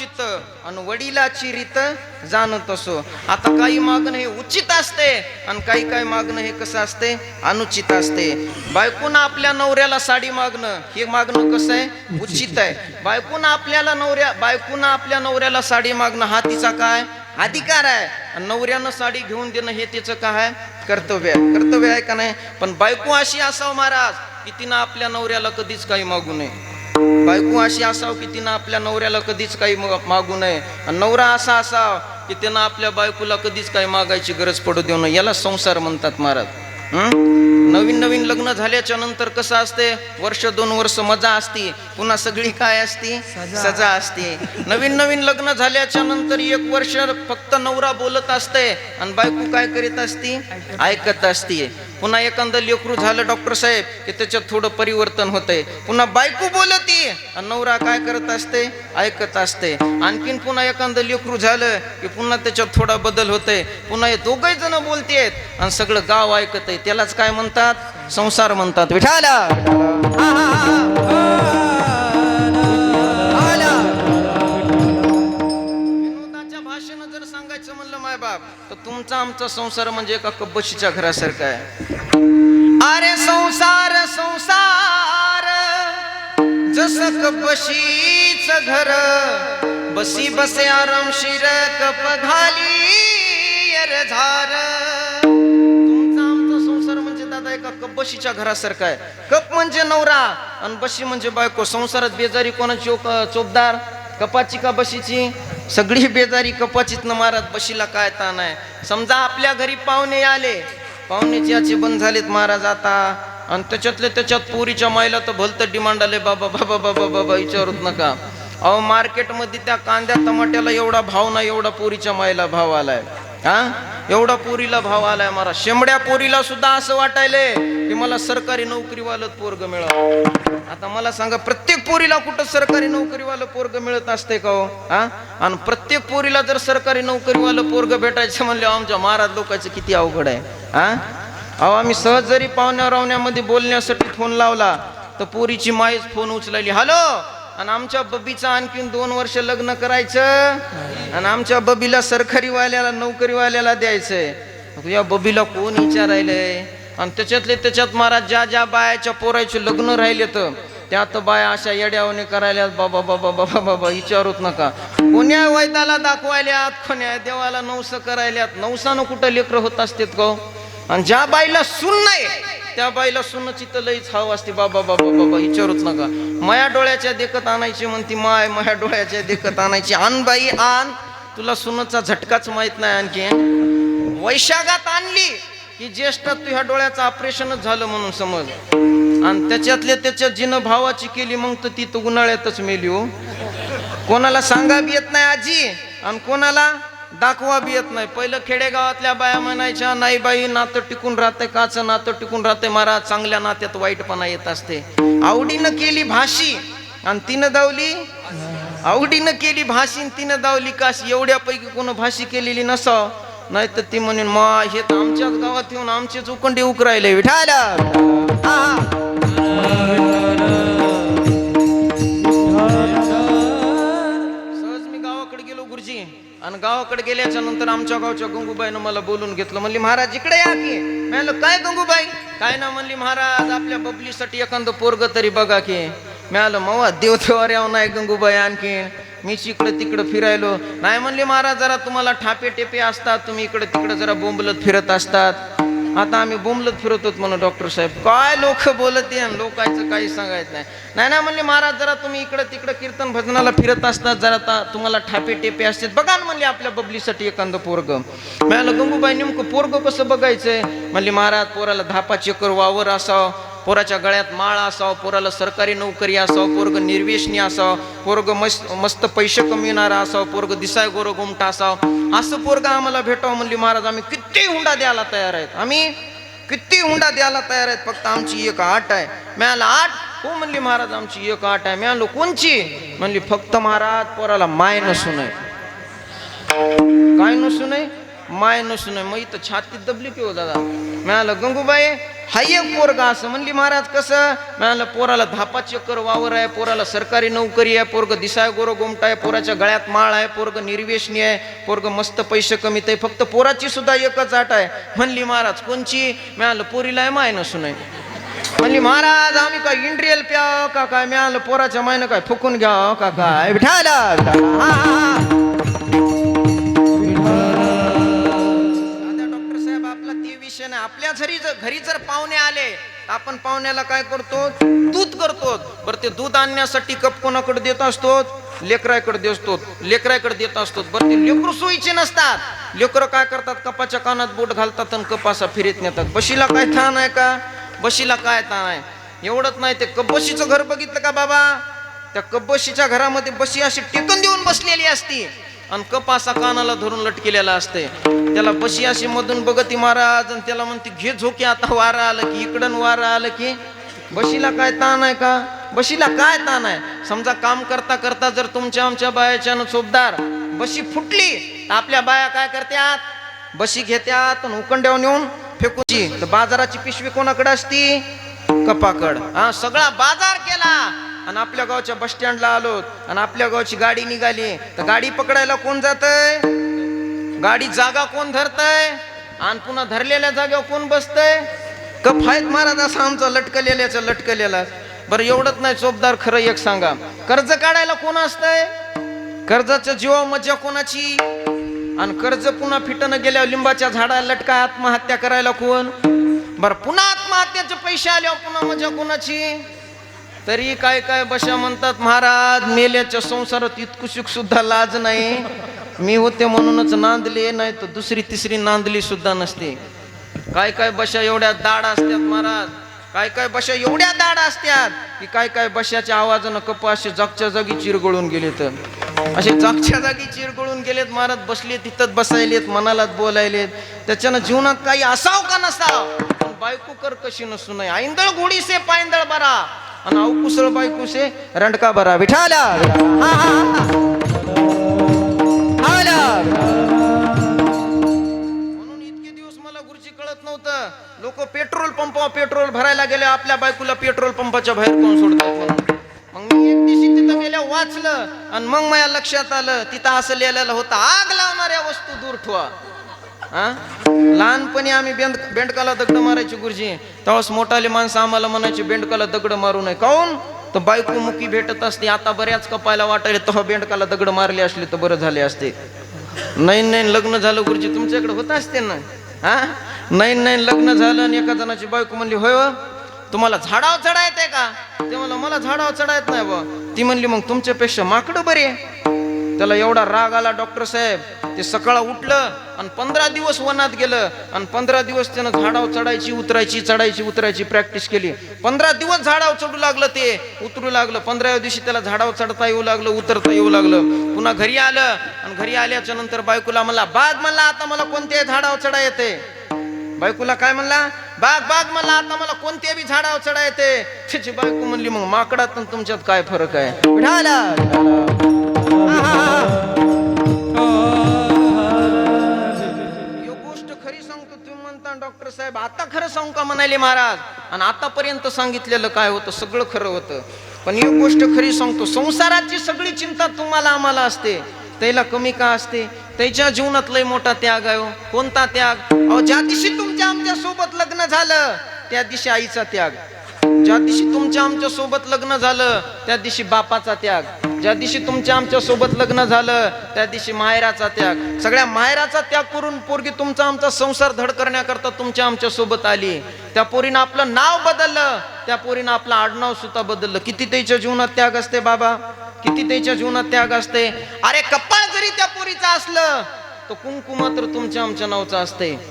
अनुचित आणि वडिलाची रीत जाणत असो. आता काही मागणं हे उचित असते आणि काही काही मागणं हे कसं असते? अनुचित असते. बायकोनं आपल्या नवऱ्याला साडी मागणं हे मागणं कसं आहे? उचित आहे. बायकोनं आपल्याला नवऱ्या बायकोनं आपल्या नवऱ्याला साडी मागणं हा तिचा काय? अधिकार आहे. आणि नवऱ्यानं साडी घेऊन देणं हे तिचं काय? कर्तव्य आहे. कर्तव्य आहे का नाही? पण बायको अशी असावं महाराज की तिनं आपल्या नवऱ्याला कधीच काही मागू नये. बायको अशी असावं की तिनं आपल्या नवऱ्याला कधीच काही मागू नये. आणि नवरा असा असावा की त्यानं आपल्या बायकोला कधीच काही मागायची गरज पडू देऊ नये. याला संसार म्हणतात महाराज? नवीन नवीन लग्न झाल्याच्यानंतर कसं असते? वर्ष दोन वर्ष मजा असती. पुन्हा सगळी काय असती? सजा. असते. नवीन नवीन लग्न झाल्याच्यानंतर एक वर्ष फक्त नवरा बोलत असते. आणि बायको काय करीत असती? ऐकत असते. पुन्हा एखादं लेकरू झालं डॉक्टर साहेब की त्याच्यात थोडं परिवर्तन होतंय. पुन्हा बायको बोलत नवरा काय करत असते ऐकत असते आणखीन पुन्हा एखादं लेकरू झालं की पुन्हा त्याच्यात थोडा बदल होतंय. पुन्हा हे दोघही जण बोलतेत आणि सगळं गाव ऐकत आहे त्यालाच काय म्हणतात? संसार म्हणतात. विठाला तुमचा आमचा संसार म्हणजे एका कब्बशीच्या घरासारखा आहे. अरे संसार संसार जस कब्बशीच घर बसी बसे आरामशीर कप घाली झार. तुमचा आमचा संसार म्हणजे दादा एका कपबशीच्या घरासारखा आहे. कप म्हणजे नवरा आणि बशी म्हणजे बायको. संसारात बेजारी कोणाची हो चोपदार. कपाची का बशीची? सगळी बेजारी कपाचितनं महाराज मारत बशीला काय ताण आहे? समजा आपल्या घरी पाहुणे आले. पाहुण्याची याचे बंद झालेत महाराज आता. आणि त्याच्यातले त्याच्यात पोरीच्या मायला तर भलतं डिमांड आले बाबा बाबा बाबा बाबा विचारूच नका. अहो मार्केटमध्ये त्या कांद्या टमाट्याला एवढा भाव नाही एवढा पोरीच्या मायला भाव आलाय. हा? एवढा पोरीला भाव आलाय मला. शेंबड्या पोरीला सुद्धा असं वाटायलंय की मला सरकारी नोकरीवालं पोरग मिळावं. आता मला सांगा प्रत्येक पोरीला कुठं सरकारी नोकरीवालं पोरग मिळत असते का हो? हा? आणि प्रत्येक पोरीला जर सरकारी नोकरीवालं पोरग भेटायचं म्हणलं आमच्या महाराज लोकांचं किती अवघड आहे. हा? अहो आम्ही सहज जरी पाहुण्या रावण्यामध्ये बोलण्यासाठी फोन लावला तर पोरीची माईच फोन उचलायली. हॅलो आणि आमच्या बबीचं आणखीन दोन वर्ष लग्न करायचं आणि आमच्या बबीला सरकारीवाल्याला नोकरीवाल्याला द्यायचंय. या बबीला कोण विचारायलंय? आणि त्याच्यातले त्याच्यात महाराज ज्या ज्या बायाच्या पोरायचे लग्न राहिले तर त्यात बाया अशा येड्यावने करायला बाबा बाबा बाबा बाबा विचारूत नका. कोण्या वैदाला दाखवायल्यात कोण्या देवाला नवस करायल्यात. नवसानं कुठं लेकरं होत असतात का आणि ज्या बाईला सुन नाही त्या बाईला सुनची तर लईच हाव असते. बाबा बाबा बाबा विचारूच नका. माया डोळ्याच्या देखत आणायची म्हणती माय माया डोळ्याच्या देखत आणायची. आण बाई आण. तुला सुनचा झटकाच माहीत नाही आणखी. वैशागात आणली की ज्येष्ठात तुझ्या डोळ्याचं ऑपरेशनच झालं म्हणून समज. आणि त्याच्यातल्या त्याच्या जिनं भावाची केली मग तर ती तर उन्हाळ्यातच मेली हो. कोणाला सांगा बी येत नाही आजी? आणि कोणाला? दाखवा बी येत नाही. पहिलं खेडेगावातल्या बाया म्हणायच्या नाही बाई नातं टिकून राहते काचं नातं टिकून राहते महाराज चांगल्या नात्यात वाईटपणा येत असते. आवडीनं केली भाशी आणि तिनं दावली. आवडीनं केली भाशी तिनं दावली काश एवढ्यापैकी कोण भाशी केलेली नसाव? नाही तर ती म्हणेन मा हे तर आमच्याच गावात येऊन आमचेच चौकंडी उकरायले विठायला. केल्याच्या गेल्याच्यानंतर आमच्या गावच्या गंगूबाईनं मला बोलून घेतलं. म्हणली महाराज इकडे या की. म्हणलं काय गंगूबाई? काय ना म्हणली महाराज आपल्या बबलीसाठी एखादं पोरग तरी बघा की. मिळालं मवा देव देवार यावं नाही गंगूबाई आणखी. मी इकडं तिकडं फिरायलो. नाही म्हणली महाराज जरा तुम्हाला ठापे टेपे असतात. तुम्ही इकडे तिकडे जरा बोंबलत फिरत असतात. आता आम्ही बोंबलत फिरत होत म्हणून डॉक्टर साहेब. काय लोक बोलत आहे लोकांचं काही सांगायचं नाही. नाही ना म्हणले महाराज जरा तुम्ही इकडं तिकडं कीर्तन भजनाला फिरत असतात जरा ता- तुम्हाला ठापे टेपे असतात. बघा ना म्हणले आपल्या बबलीसाठी एखादं पोरग. मिळालं गंगूबाई नेमकं पोरग कसं बघायचंय? म्हणले महाराज पोराला धापा चेकर वावर असावं पोराच्या गळ्यात माळ असावं पोराला सरकारी नोकरी असावं पोरग निर्वेशनी असावं पोरग मस्त मस्त पैसे कमिवणारा असावं पोरग दिसाय गोर गुमटा असावं. असं पोरग आम्हाला भेटावं म्हणली महाराज आम्ही किती हुंडा द्यायला तयार आहेत? आम्ही किती हुंडा द्यायला तयार आहेत? फक्त आमची एक आठ आहे. मिळाला आठ हो म्हणली महाराज आमची एक आठ आहे. मिळालो कोणची? म्हणली फक्त महाराज पोराला माय नसून आहे काय नसून आहे माय नसून आहे मग इथं छातीत दबली किंवा दादा. मिळालं गंगूबाई हा एक पोरगा असं म्हणली महाराज कसं म्हणालं पोराला धापा चक्कर वावर आहे पोराला सरकारी नोकरी आहे पोरग दिसाय गोरो गोमटा आहे पोराच्या गळ्यात माळ आहे पोरग निर्वेशनी आहे पोरग मस्त पैसे कमीत आहे फक्त पोराची सुद्धा एकच आट आहे म्हणली महाराज कोणची मिळालं पोरीला आहे माय नसून म्हणली महाराज आम्ही काय इंड्रियल प्या का काय मिळालं पोराच्या मायनं काय फुकून घ्या का काय विठाला विषय नाही आपल्या घरी जर घरी जर पाहुणे आले तर आपण पाहुण्याला काय करतो? दूध करतो. बरं ते दूध आणण्यासाठी कप कोणाकडे देत असतो? लेकराकडे देत. असतो लेकराकडे देत असतो. बरं ते लेकरू सोयीचे नसतात. लेकरं काय करतात? कपाच्या कानात बोट घालतात आणि कप असा फिरत नेतात. बशीला काय थान आहे का? बशीला काय ताण आहे? एवढंच नाही ते कब्बशीचं घर बघितलं का बाबा? त्या कब्बशीच्या घरामध्ये बशी अशी टेकून देऊन बसलेली असती. आणि कपासा कानाला धरून लटकेलेला असते त्याला बशी अशी मधून बघती महाराज आणि त्याला म्हणते घे झोके आता वारा आलं की इकडं वारा आलं की बशीला काय ताण आहे का? बशीला काय ताण आहे? समजा काम करता करता जर तुमच्या आमच्या बायाच्या चोपदार बशी फुटली तर आपल्या बाया काय करत्यात? बशी घेत्यात आणि उकंड्यावर नेऊन फेकूची. तर बाजाराची पिशवी कोणाकडे असती? कपाकड. हा सगळा बाजार केला. आणि आपल्या गावच्या बस स्टँडला आलो आणि आपल्या गावची गाडी निघाली. तर गाडी पकडायला कोण जातय? गाडी जागा कोण धरतय? आणि पुन्हा धरलेल्या जागेवर कोण बसतय? कप आहेत महाराज असं आमचा लटकलेल्याचं लटकलेला. बरं एवढंच नाही चोपदार खरं एक सांगा. कर्ज काढायला कोण असतंय? कर्जाच्या जीवा मजा कोणाची? आणि कर्ज पुन्हा फिटणं गेल्यावर लिंबाच्या झाडाला लटका आत्महत्या करायला कोण? बरं पुन्हा आत्महत्याचे पैसे आल्यावर पुन्हा मजा कोणाची? तरी काय काय बशा म्हणतात महाराज मेल्याच्या संसारात इतकुशिक सुद्धा लाज नाही. मी होते म्हणूनच नांदले नाही तर दुसरी तिसरी नांदली सुद्धा नसते. काय काय बशा एवढ्या दाड असतात महाराज काय काय बशा एवढ्या दाड असतात की काय काय बशाच्या आवाजानं कप असे जागच्या जागी चिरगळून गेले असे जागच्या जागी चिरगळून गेलेत महाराज बसले तिथंच बसायलेत मनालाच बोलायलेत. त्याच्यानं जीवनात काही असाव का नसाव? पण बायको कर कशी नसू नये. आईंदळ घोडी पायंदळ बरा. आणि आऊ कुसळ बाई कुसे रंडका बरा विठाला म्हणून इतके दिवस मला गुरुजी कळत नव्हतं. लोक पेट्रोल पंप पेट्रोल भरायला गेले आपल्या बायकोला पेट्रोल पंपाच्या बाहेर कोण सोडतात मग मी एक दिवशी तिथं गेल्या वाचलं आणि मग माझ्या लक्षात आलं तिथं असं लिहिलेलं होतं आग लावणाऱ्या वस्तू दूर ठेवा. हा? लहानपणी आम्ही बेंड बेंडकाला दगड मारायची गुरुजी. तेव्हाच मोठाले माणसं आम्हाला म्हणायचे बेंडकाला दगड मारू नये. काऊन तर बायको मुकी भेटत असते. आता बऱ्याच कपायला वाटायला तेव्हा बेंडकाला दगड मारले असले तर बरं झाले असते. नाही नाही लग्न झालं गुरुजी. तुमच्याकडे होत असते ना? हा? नाही नाही लग्न झालं आणि एका जणाची बायको म्हणली होय हो, तुम्हाला झाडावर चढायत आहे का? ते म्हणलं मला झाडावर चढायत नाही बा ती म्हणली मग तुमच्यापेक्षा माकडं बरे. त्याला एवढा राग आला डॉक्टर साहेब. ते सकाळ उठलं आणि पंधरा दिवस वनात गेलं. आणि पंधरा दिवस त्यानं झाडावर चढायची उतरायची चढायची उतरायची प्रॅक्टिस केली. पंधरा दिवस झाडावर चढू लागलं ते. उतरू लागलं. पंधराव्या दिवशी त्याला झाडावर चढता येऊ लागलं उतरता येऊ लागलं. पुन्हा घरी आलं. आणि घरी आल्याच्यानंतर बायकोला म्हणला बाग म्हणला आता मला कोणत्याही झाडावर चढा येते. बायकोला काय म्हणला बाग बाग म्हणला आता मला कोणत्या बी झाडावर चढा येते. त्याची बायको म्हणली मग माकडात तुमच्यात काय फरक आहे? गोष्ट खरी सांगतो तुम्ही म्हणता डॉक्टर साहेब आता खरं सांगू का म्हणाले महाराज? आणि आतापर्यंत सांगितलेलं काय होतं सगळं खरं होतं. पण ही गोष्ट खरी सांगतो संसाराची सगळी चिंता तुम्हाला आम्हाला असते. त्याला कमी का असते? त्याच्या जीवनात लय मोठा त्याग आहे हो. कोणता त्याग? अहो ज्या दिवशी तुमच्या आमच्यासोबत लग्न झालं त्या दिवशी आईचा त्याग. ज्या दिवशी तुमच्या आमच्यासोबत लग्न झालं त्या दिवशी बापाचा त्याग. ज्या दिवशी तुमच्या आमच्यासोबत लग्न झालं त्या दिवशी माहेराचा त्याग. सगळ्या माहेराचा त्याग करून पोरगी तुमचा आमचा संसार धड करण्याकरता तुमच्या आमच्यासोबत आली. त्या पोरीनं आपलं नाव बदललं. त्या पोरीनं आपलं आडनाव सुद्धा बदललं. किती त्याच्या जीवनात त्याग असते बाबा? किती त्याच्या जीवनात त्याग असते? अरे कप्पा जरी त्या पोरीचा असलं तर कुंकू मात्र तुमच्या आमच्या नावचं असते.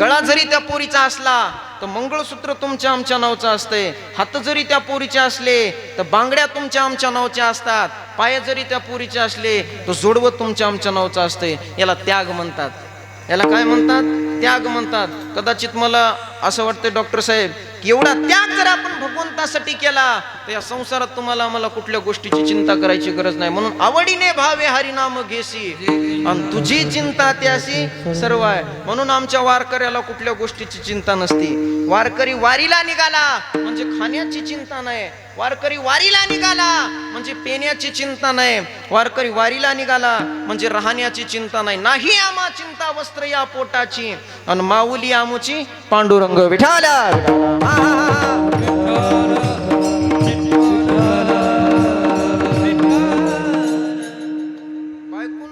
गळा जरी त्या पोरीचा असला तर मंगळसूत्र तुमच्या आमच्या नावचं असते. हात जरी त्या पोरीचे असले तर बांगड्या तुमच्या आमच्या नावच्या असतात. पाय जरी त्या पोरीचे असले तर जोडवं तुमच्या आमच्या नावचं असते. याला त्याग म्हणतात. याला काय म्हणतात? त्याग म्हणतात. कदाचित मला असं वाटतं डॉक्टर साहेब एवढा त्याग जर आपण भगवंतासाठी केला तर या संसारात तुम्हाला आम्हाला कुठल्या गोष्टीची चिंता करायची गरज नाही. म्हणून आवडीने भावे हरिनाम घेसी. आणि तुझी चिंता त्याशी सर्व आहे. म्हणून आमच्या वारकऱ्याला कुठल्या गोष्टीची चिंता नसती. वारकरी वारीला निघाला म्हणजे खाण्याची चिंता नाही. वारकरी वारीला निघाला. म्हणजे पेण्याची चिंता नाही. वारकरी वारीला निघाला. म्हणजे राहण्याची चिंता नाही. नाही आम्हा चिंता वस्त्र या पोटाची. आणि माऊली आमुची पांडुरंग विठाला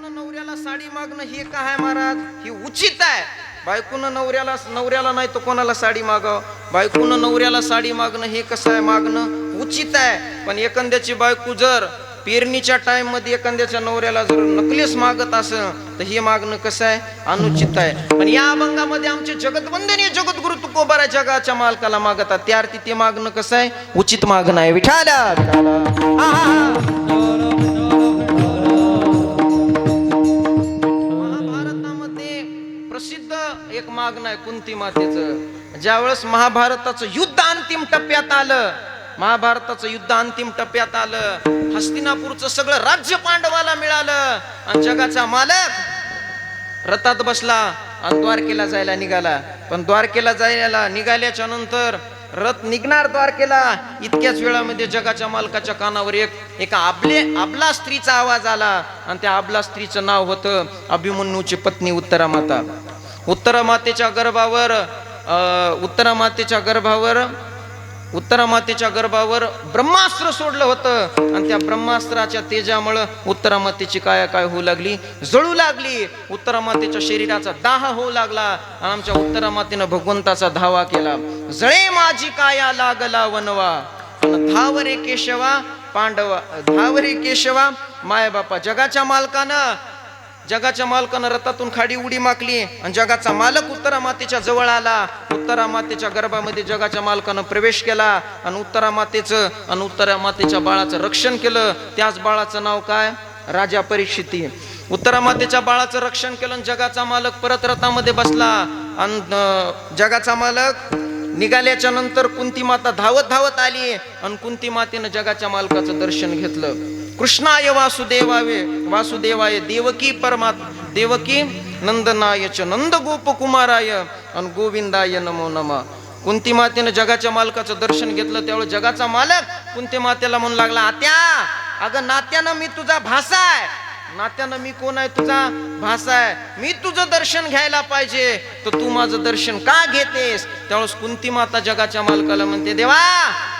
नवऱ्याला साडी मागणं हे काय आहे महाराज? हे उचित आहे. बायकून नवऱ्याला नवऱ्याला नाही तर कोणाला साडी मागाव बायकून नवऱ्याला साडी मागणं हे कसं आहे मागणं? उचित आहे. पण एखाद्याची बायको जर पेरणीच्या टाइममध्ये एखाद्याच्या नवऱ्याला जर नकलेस मागत असं तर हे मागणं कसं आहे? अनुचित आहे. पण या अभंगामध्ये आमचे जगतवंदनीय जगद्गुरु तुकोबारा जगाच्या मालकाला मागतात त्या अर्थी ते मागणं कसं आहे? उचित मागणं आहे. विठाला महाभारतामध्ये प्रसिद्ध एक मागणं आहे कुंती मातेचं. ज्यावेळेस महाभारताचं युद्ध अंतिम टप्प्यात आलं महाभारताचं युद्ध अंतिम टप्प्यात आलं. हस्तिनापूरचं सगळं राज्य पांडवाला मिळालं. आणि जगाचा मालक रथात बसला आणि द्वारकेला जायला निघाला. पण द्वारकेला जायला निघाल्याच्या नंतर रथ निघणार द्वारकेला. इतक्याच वेळामध्ये जगाच्या मालकाच्या कानावर एक एका आबले आबला स्त्रीचा आवाज आला. आणि त्या आबला स्त्रीचं नाव होतं अभिमन्यूची पत्नी उत्तरा माता उत्तरा मातेच्या गर्भावर अं, उत्तरा मातेच्या गर्भावर उत्तरा मातेच्या गर्भावर ब्रह्मास्त्र सोडलं होतं. आणि त्या ब्रह्मास्त्राच्या तेजामुळं उत्तरा मातेची काया काय होऊ लागली? जळू लागली. उत्तरा मातेच्या शरीराचा दाह होऊ लागला. आणि आमच्या उत्तरा मातेनं भगवंताचा धावा केला. जळे माझी काया लागला वनवा. धावरे केशवा पांडवा धावरे केशवा माय बापा जगाच्या मालकानं जगाच्या मालकानं रथातून खाडी उडी माकली आणि जगाचा मालक उत्तरा मातेच्या जवळ आला. उत्तरा मातेच्या गर्भामध्ये जगाच्या मालकानं प्रवेश केला आणि उत्तरा मातेचं आणि उत्तरा मातेच्या बाळाचं रक्षण केलं. त्याच बाळाचं नाव काय? राजा परीक्षिती. उत्तरा मातेच्या बाळाचं रक्षण केलं आणि जगाचा मालक परत रथामध्ये बसला. आणि जगाचा मालक निघाल्याच्या नंतर कुंती माता धावत धावत आली आणि कुंती मातेनं जगाच्या मालकाचं दर्शन घेतलं. कृष्णाय वासुदेवावे वासुदेवाय देवकी परमा देवकी नंदनायच नंद गोप कुमाराय आणि गोविंदाय नमो नम. कुंती मातेनं जगाच्या मालकाचं दर्शन घेतलं त्यावेळी जगाचा मालक कुंती मातेला म्हणू लागला आत्या अगं नात्यानं मी तुझा भासा आहे नात्यानं मी कोण आहे? तुझा भासा आहे. मी तुझं दर्शन घ्यायला पाहिजे. तर तू माझं दर्शन का घेतेस? त्यावेळेस कुंती माता जगाच्या मालकाला म्हणते देवा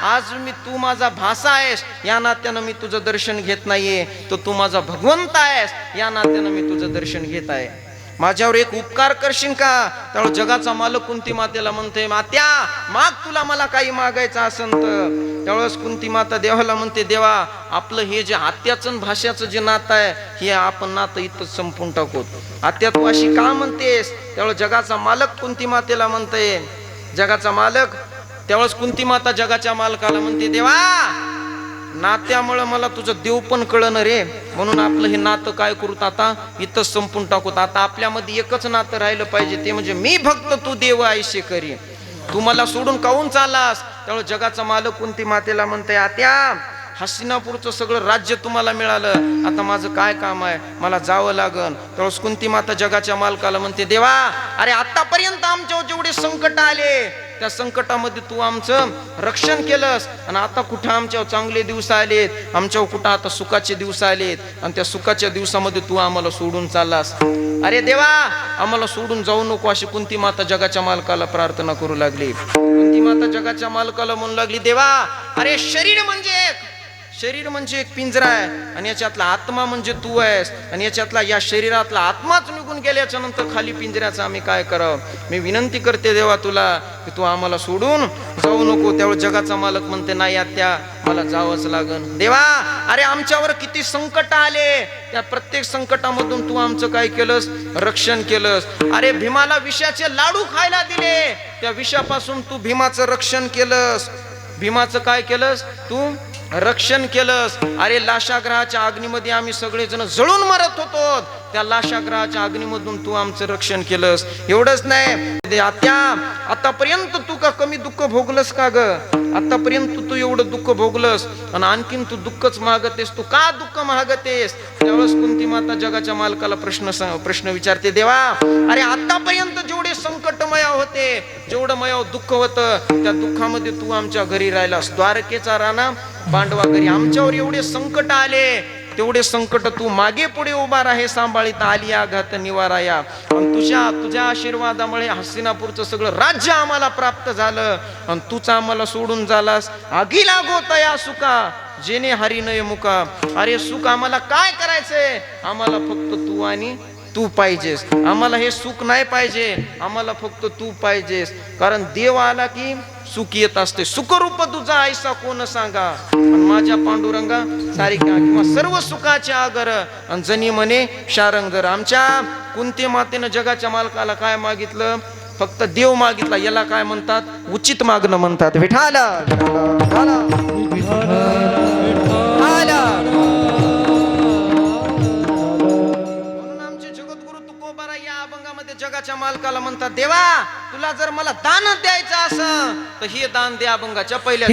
आज मी तू माझा भासा आहेस. या नात्यानं मी तुझं दर्शन घेत नाहीये. तर तू माझा भगवंत आहेस. या नात्यानं मी तुझं दर्शन घेत आहे. माझ्यावर एक उपकार करशील का? त्यावेळेस जगाचा मालक कुंती मातेला म्हणते मात्या माग तुला मला काही मागायचं असन तर. त्यावेळेस कुंती माता देवाला म्हणते देवा आपलं हे जे आत्याचं भाषेचं भाषाचं जे नातं आहे हे आपण नातं इथं संपून टाकू आत्या अशी का म्हणतेस? त्यावेळेस जगाचा मालक कुंती मातेला म्हणते जगाचा मालक? त्यावेळेस कुंती माता जगाच्या मालकाला म्हणते देवा नात्यामुळं मला तुझं देव पण कळणं रे. म्हणून आपलं हे नातं काय करूत आता इथं संपून टाकूत आता आपल्यामध्ये एकच नातं राहिलं पाहिजे ते म्हणजे मी भक्त तू देव आयुष्य करी. तू मला सोडून काहून चालास त्यामुळे जगाचा मालक कोणती मातेला म्हणते आत्या हस्तिनापूरचं सगळं राज्य तुम्हाला मिळालं. आता माझं काय काम आहे? मला जावं लागन. त्यावेळेस कुंती माता जगाच्या मालकाला म्हणते देवा अरे आतापर्यंत आमच्यावर जेवढे संकट आले त्या संकटामध्ये तू आमचं रक्षण केलंस. आणि आता कुठं आमच्यावर चांगले दिवस आलेत? आमच्यावर कुठं आता सुखाचे दिवस आलेत? आणि त्या सुखाच्या दिवसामध्ये तू आम्हाला सोडून चाललास. अरे देवा आम्हाला सोडून जाऊ नको अशी कुंती माता जगाच्या मालकाला प्रार्थना करू लागली. कुंती माता जगाच्या मालकाला म्हणू लागली देवा अरे शरीर म्हणजे शरीर म्हणजे एक पिंजरा आहे आणि याच्यातला आत्मा म्हणजे तू आहेस आणि याच्यातला या शरीरातला आत्माच निघून गेल्याच्यानंतर खाली पिंजऱ्याचं आम्ही काय करावं? मी विनंती करते देवा तुला की तू आम्हाला सोडून जाऊ नको त्यावेळी जगाचा मालक म्हणते नाही आत्या मला जावंच लागन. देवा अरे आमच्यावर किती संकट आले. त्या प्रत्येक संकटामधून तू आमचं काय केलंस? रक्षण केलंस. अरे भीमाला विषाचे लाडू खायला दिले. त्या विषापासून तू भीमाचं रक्षण केलंस. भीमाचं काय केलंस? तू रक्षण केलंस. अरे लाशाग्रहाच्या अग्नीमध्ये आम्ही सगळेजण जळून मरत होतो. त्या लाशाग्रहाच्या अग्नीमधून तू आमचं रक्षण केलंस. एवढंच नाही. त्या आतापर्यंत तू का कमी दुःख भोगलस का ग? आतापर्यंत तू एवढं दुःख भोगलस. आणि आणखीन तू दुःखच मागतेस. तू का दुःख मागतेस? त्यावेळेस कुंती माता जगाच्या मालकाला प्रश्न प्रश्न विचारते देवा अरे आतापर्यंत जेवढे संकटमय होते जेवढं मया दुःख होतं त्या दुःखामध्ये तू आमच्या घरी राहिलास. द्वारकेचा राणा पांडवा घरी आमच्यावर एवढे संकट आले तेवढे संकट तू मागे पुढे उभा राहे सांभाळीत आली आघात निवाराया. आणि तुझ्या तुझ्या आशीर्वादामुळे हस्तिनापूरचं सगळं राज्य आम्हाला प्राप्त झालं. आणि तूच आम्हाला सोडून झालास आगी लागोतया सुका जेने हरी नये मुका. अरे सुख आम्हाला काय करायचंय? आम्हाला फक्त तू आणि तू पाहिजेस. आम्हाला हे सुख नाही पाहिजे. आम्हाला फक्त तू पाहिजेस. कारण देव आला की सुख येत असते. सुखरूप तुझा ऐसा कोण सांगा? माझ्या पांडुरंगा सारिका किंवा सर्व सुखाचे आगर. आणि जनी म्हणे शारंगर आमच्या कुंती मातेनं जगाच्या मालकाला काय मागितलं? फक्त देव मागितला याला काय म्हणतात? उचित मागणं म्हणतात. विठाला. अभंगामध्ये जगाच्या मालकाला म्हणतात देवा तुला जर मला दान द्यायचं असं तर हे दान द्या अभंगाच्या पहिल्या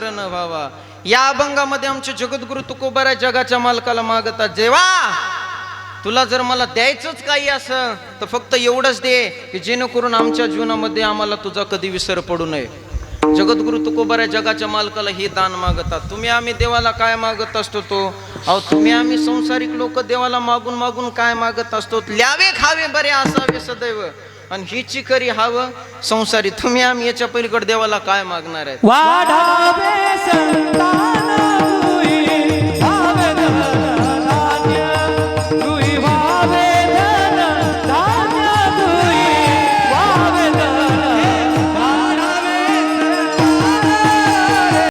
तुझा न व्हावा या अभंगामध्ये आमचे जगद्गुरु तुकोबारा जगाच्या मालकाला मागतात जेवा! तुला जर मला द्यायचंच काही असं तर फक्त एवढंच दे की जेणेकरून आमच्या जीवनामध्ये आम्हाला तुझा कधी विसर पडू नये. जगद्गुरु तुकोबाऱ्या जगाच्या मालकाला हे दान मागतात तुम्ही आम्ही देवाला काय मागत असतो तो? अहो तुम्ही आम्ही संसारिक लोक देवाला मागून मागून काय मागत असतो? ल्यावे खावे बरे असावे सदैव. आणि ही चिखरी हवं संसारी तुम्ही आम्ही याच्या पलीकडे देवाला काय मागणार आहे